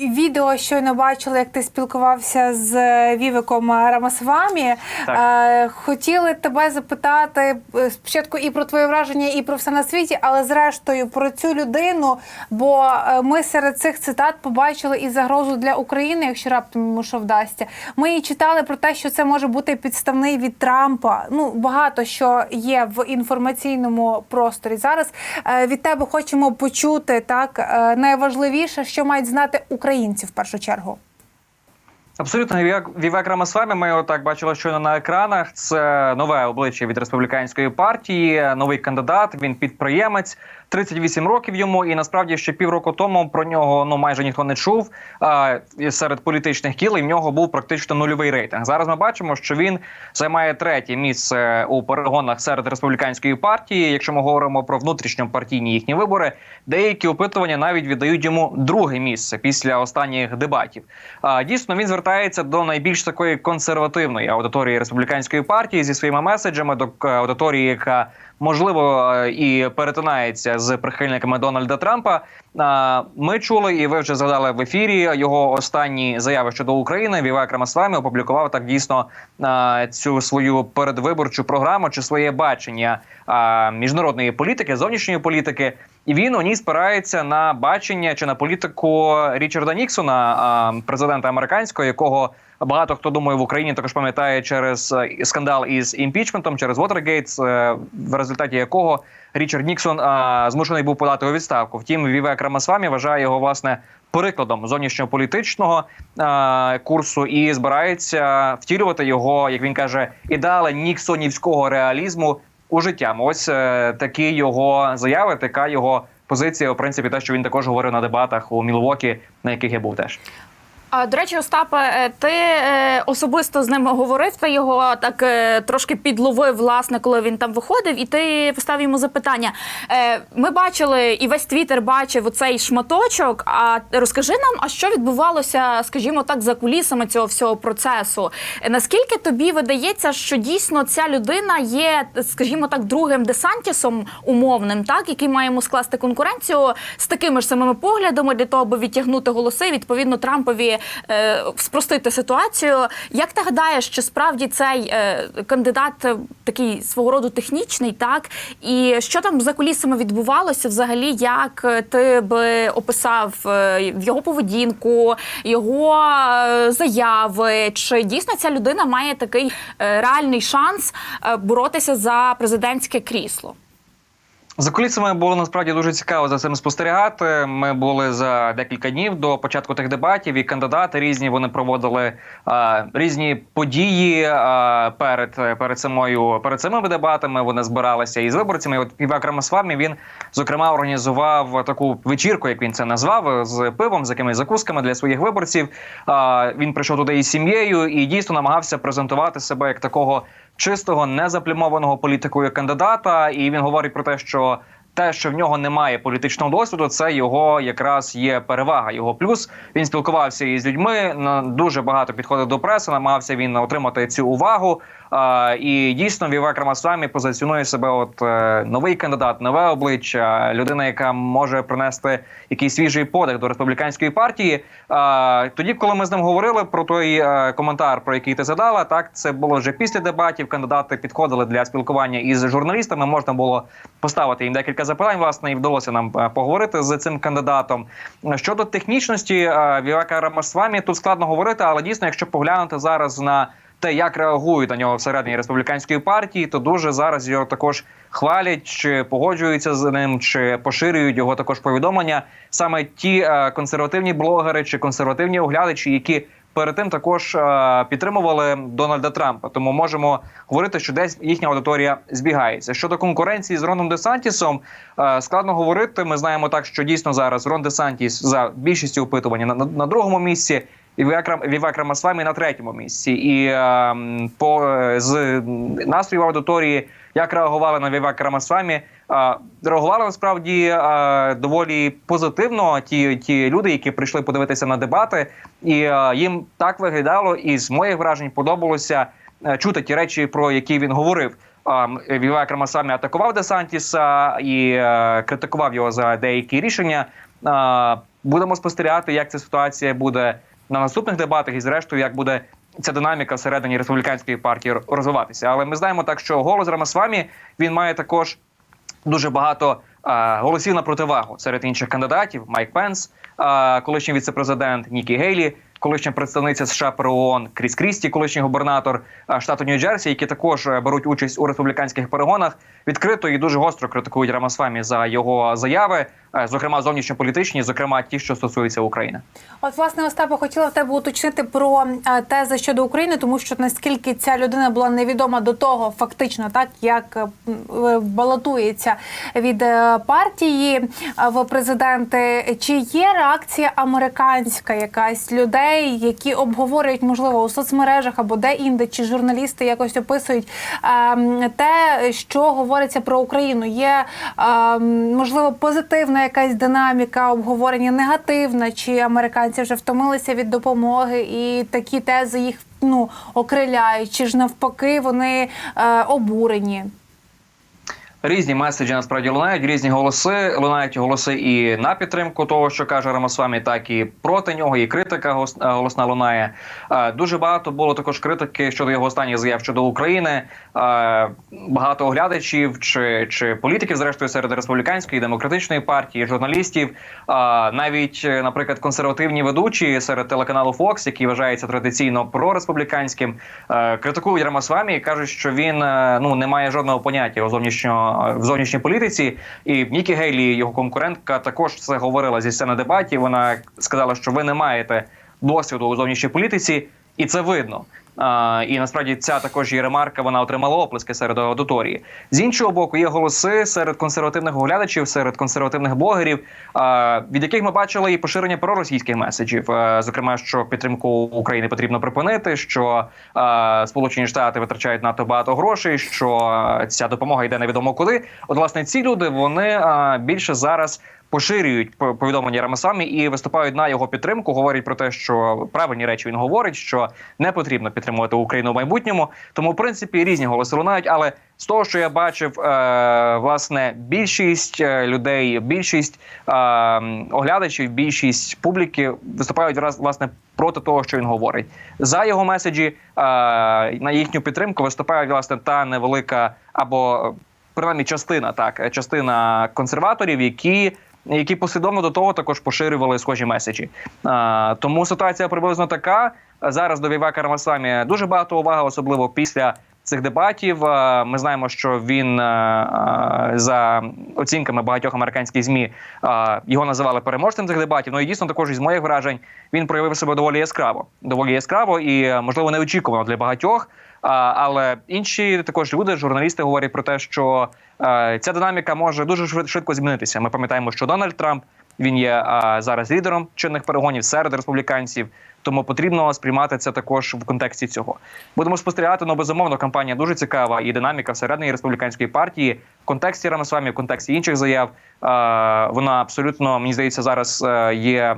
Відео щойно бачили, як ти спілкувався з Вівиком Рамасвамі. Так. Е, Хотіли тебе запитати е, спочатку і про твоє враження, і про все на світі, але зрештою про цю людину. Бо е, ми серед цих цитат побачили і загрозу для України, якщо раптом йому що вдасться. Ми і читали про те, що це може бути підставний від Трампа. Ну багато що є в інформаційному просторі. Зараз е, від тебе хочемо почути так е, найважливіше, що мають знати українці в першу чергу. Абсолютно Вівек, Рамасвамі. Ми його так бачили щойно на екранах. Це нове обличчя від республіканської партії, новий кандидат. Він підприємець. 38 років йому, і насправді ще півроку тому про нього ну майже ніхто не чув а, серед політичних кіл. І в нього був практично нульовий рейтинг. Зараз ми бачимо, що він займає третє місце у перегонах серед республіканської партії. Якщо ми говоримо про внутрішньопартійні їхні вибори, деякі опитування навіть віддають йому друге місце після останніх дебатів. А, дійсно, він звертається до найбільш такої консервативної аудиторії республіканської партії зі своїми меседжами до е, аудиторії, яка можливо е, і перетинається з прихильниками Дональда Трампа. Ми чули, і ви вже згадали в ефірі його останні заяви щодо України. Вівак Рамасвамі опублікував так дійсно цю свою передвиборчу програму чи своє бачення міжнародної політики, зовнішньої політики. І він у ній спирається на бачення чи на політику Річарда Ніксона, президента американського, якого багато хто думає в Україні також пам'ятає через е, скандал із імпічментом, через Watergate, е, в результаті якого Річард Ніксон змушений був подати у відставку. Втім, Вівек Рамасвамі вважає його власне прикладом зовнішньополітичного курсу і збирається втілювати його, як він каже, ідеали ніксонівського реалізму у життя. Ось е, такі його заяви, така його позиція. В принципі, те, що він також говорив на дебатах у Мілвокі, на яких я був теж. До речі, Остапе, е, ти е, особисто з ним говорив, ти його так е, трошки підловив, власне, коли він там виходив, і ти поставив йому запитання. Ми бачили, і весь твіттер бачив оцей шматочок. А розкажи нам, а що відбувалося, скажімо так, за кулісами цього всього процесу? Наскільки тобі видається, що дійсно ця людина є, скажімо так, другим десантісом умовним, так, який має йому скласти конкуренцію з такими ж самими поглядами для того, аби відтягнути голоси, відповідно Трампові е, спростити ситуацію. Як ти гадаєш, чи справді цей е, кандидат е, такий свого роду технічний, так? І що там за кулісами відбувалося взагалі? Як е, ти би описав е, його поведінку, його заяви? Чи дійсно ця людина має такий реальний шанс боротися за президентське крісло? За кулісами було насправді дуже цікаво за цим спостерігати. Ми були за декілька днів до початку тих дебатів, і кандидати різні вони проводили а, різні події а, перед перед самою перед самими дебатами. Вони збиралися із виборцями. І От Івак Рамасвамі він зокрема організував таку вечірку, як він це назвав, з пивом, з якимись закусками для своїх виборців. А, він прийшов туди із сім'єю і дійсно намагався презентувати себе як такого чистого, незаплімованого політикою кандидата. І він говорить про те, що те, що в нього немає політичного досвіду, це його якраз є перевага. Його плюс він спілкувався із людьми. дуже багато підходив до преси. Намагався він отримати цю увагу. І дійсно Вівек Рамасвамі позиціонує себе. От е, новий кандидат, нове обличчя, людина, яка може принести якийсь свіжий подих до республіканської партії. Тоді, коли ми з ним говорили про той е, коментар, про який ти задала, так це було вже після дебатів. Кандидати підходили для спілкування із журналістами. Можна було поставити їм декілька запитань. Власне, і вдалося нам е, поговорити з цим кандидатом. Щодо технічності Вівека Рамасвамі, тут складно говорити, але дійсно, якщо поглянути зараз на те, як реагують на нього всередині республіканської партії, то дуже зараз його також хвалять, чи погоджуються з ним, чи поширюють його також повідомлення. Саме ті е, консервативні блогери чи консервативні оглядачі, які перед тим також е, підтримували Дональда Трампа. Тому можемо говорити, що десь їхня аудиторія збігається. Щодо конкуренції з Роном Десантісом, е, складно говорити. Ми знаємо так, що дійсно зараз Рон Десантіс за більшістю опитування на, на, на другому місці. І Вівак Рамасвамі на третьому місці, і е, по з настроїв аудиторії, як реагували на Вівак Рамасвамі, е, реагували насправді е, доволі позитивно. Ті ті люди, які прийшли подивитися на дебати, і е, їм так виглядало, і з моїх вражень подобалося е, чути ті речі, про які він говорив. Е, Вівак Рамасвамі атакував Десантіса і е, критикував його за деякі рішення. Е, будемо спостерігати, як ця ситуація буде на наступних дебатах, і зрештою, як буде ця динаміка всередині республіканської партії розвиватися. Але ми знаємо так, що голос Рамасвамі він має також дуже багато е, голосів на противагу серед інших кандидатів: Майк Пенс, е, колишній віцепрезидент Нікі Гейлі, колишня представниця США при ООН Кріс Крісті, колишній губернатор е, штату Нью-Джерсі, які також е, беруть участь у республіканських перегонах, відкрито і дуже гостро критикують Рамасвамі за його заяви, е, зокрема зовнішньополітичні, зокрема ті, що стосуються України. От, власне, Остапа, хотіла в тебе уточнити про тези щодо України, тому що наскільки ця людина була невідома до того, фактично, так як балотується від партії в президенти, чи є реакція американська якась людей, які обговорюють, можливо, у соцмережах або де-інде, чи журналісти якось описують е, те, що говориться про Україну? Є е, можливо позитивна якась динаміка, обговорення негативна, чи американці вже втомилися від допомоги, і такі тези їх ну окриляють, чи ж навпаки вони е, обурені? Різні меседжі насправді лунають, різні голоси. Лунають голоси і на підтримку того, що каже Рамасвамі, так і проти нього, і критика е, голосна лунає. Е, Дуже багато було також критики щодо його останніх заяв щодо України. Е, Багато оглядачів чи, чи політиків, зрештою, серед республіканської демократичної партії, журналістів, навіть, наприклад, консервативні ведучі серед телеканалу Fox, який вважається традиційно прореспубліканським, критикують Рамасвамі і кажуть, що він ну не має жодного поняття у зовнішньо в зовнішній політиці. І Нікі Гейлі, його конкурентка, також це говорила зі сцени дебатів. Вона сказала, що ви не маєте досвіду у зовнішній політиці, і це видно. І насправді ця також її ремарка вона отримала оплески серед аудиторії. З іншого боку, є голоси серед консервативних оглядачів, серед консервативних блогерів, від яких ми бачили і поширення проросійських меседжів, зокрема, що підтримку України потрібно припинити, що Сполучені Штати витрачають надто багато грошей, що ця допомога йде невідомо куди. От власне ці люди вони більше зараз поширюють по- повідомлення Рамасамі і виступають на його підтримку. Говорять про те, що правильні речі він говорить, що не потрібно підтримувати Україну в майбутньому. Тому, в принципі, різні голоси лунають. Але з того, що я бачив, е, власне, більшість е, людей, більшість е, оглядачів, більшість публіки виступають раз власне проти того, що він говорить. За його меседжі на їхню підтримку виступають власне та невелика або принаймні частина, так частина консерваторів, які. Які послідовно до того також поширювали схожі меседжі. А, тому ситуація приблизно така. Зараз до Вівака Рамасамі дуже багато уваги, особливо після цих дебатів. Ми знаємо, що він а, а, за оцінками багатьох американських змі його називали переможцем цих дебатів. Ну і дійсно також із моїх вражень він проявив себе доволі яскраво, доволі яскраво і можливо неочікувано для багатьох. Але інші також люди, журналісти говорять про те, що е, ця динаміка може дуже швид- швидко змінитися. Ми пам'ятаємо, що Дональд Трамп він є а, зараз лідером чинних перегонів серед республіканців. Тому потрібно сприймати це також в контексті цього. Будемо спостерігати, ну безумовно, кампанія дуже цікава і динаміка всередині республіканської партії в контексті Рамасвамі, в контексті інших заяв. Вона абсолютно мені здається зараз е, є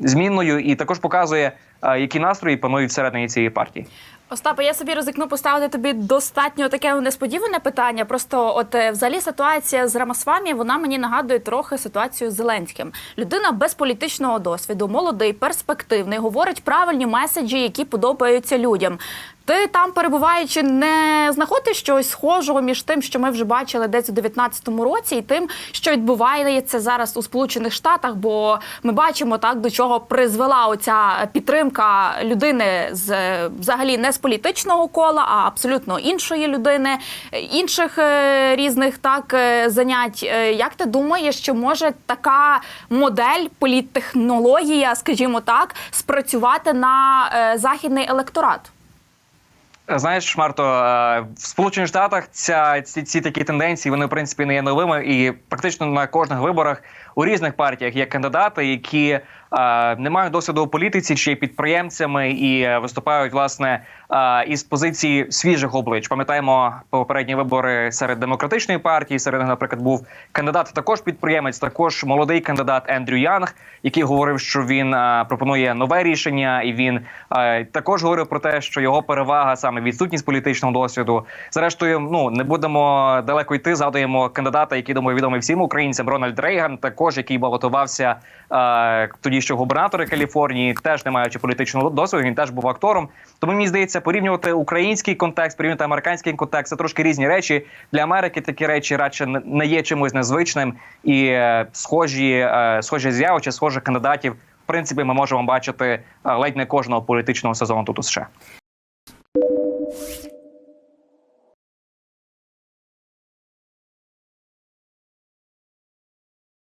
змінною і також показує, які настрої панують всередині цієї партії. Остапе, я собі ризикну поставити тобі достатньо таке несподіване питання. Просто, от е, взагалі, ситуація з Рамасвамі, вона мені нагадує трохи ситуацію з Зеленським. Людина без політичного досвіду, молодий, перспективний, говорить правильні меседжі, які подобаються людям. Ти там перебуваючи, не знаходиш щось схожого між тим, що ми вже бачили десь у 19-му році, і тим, що відбувається зараз у Сполучених Штатах, бо ми бачимо так, до чого призвела оця підтримка людини з взагалі не з політичного кола, а абсолютно іншої людини, інших е, різних так е, занять. Е, Як ти думаєш, що може така модель політтехнологія, скажімо так, спрацювати на західний електорат? Знаєш, Марто, е, в Сполучених Штатах ця ці, ці такі тенденції вони в принципі не є новими, і практично на кожних виборах у різних партіях є кандидати, які е, не мають досвіду у політиці, чи є підприємцями і виступають власне е, із позиції свіжих облич. Пам'ятаємо попередні вибори серед демократичної партії. Серед наприклад, був кандидат, також підприємець, також молодий кандидат Ендрю Янг, який говорив, що він е, пропонує нове рішення, і він е, також говорив про те, що його перевага саме відсутність політичного досвіду. Зрештою, ну не будемо далеко йти. Згадуємо кандидата, який думаю відомий всім українцям Рональд Рейган. Також також який балотувався е, тоді, що губернатори Каліфорнії, теж не маючи політичного досвіду, він теж був актором. Тому мені здається, порівнювати український контекст, порівнювати американський контекст це трошки різні речі. Для Америки такі речі радше не- є чимось незвичним і е, схожі, е, схожі з'яви чи схожих кандидатів. В принципі, ми можемо бачити е, ледь не кожного політичного сезону тут у США.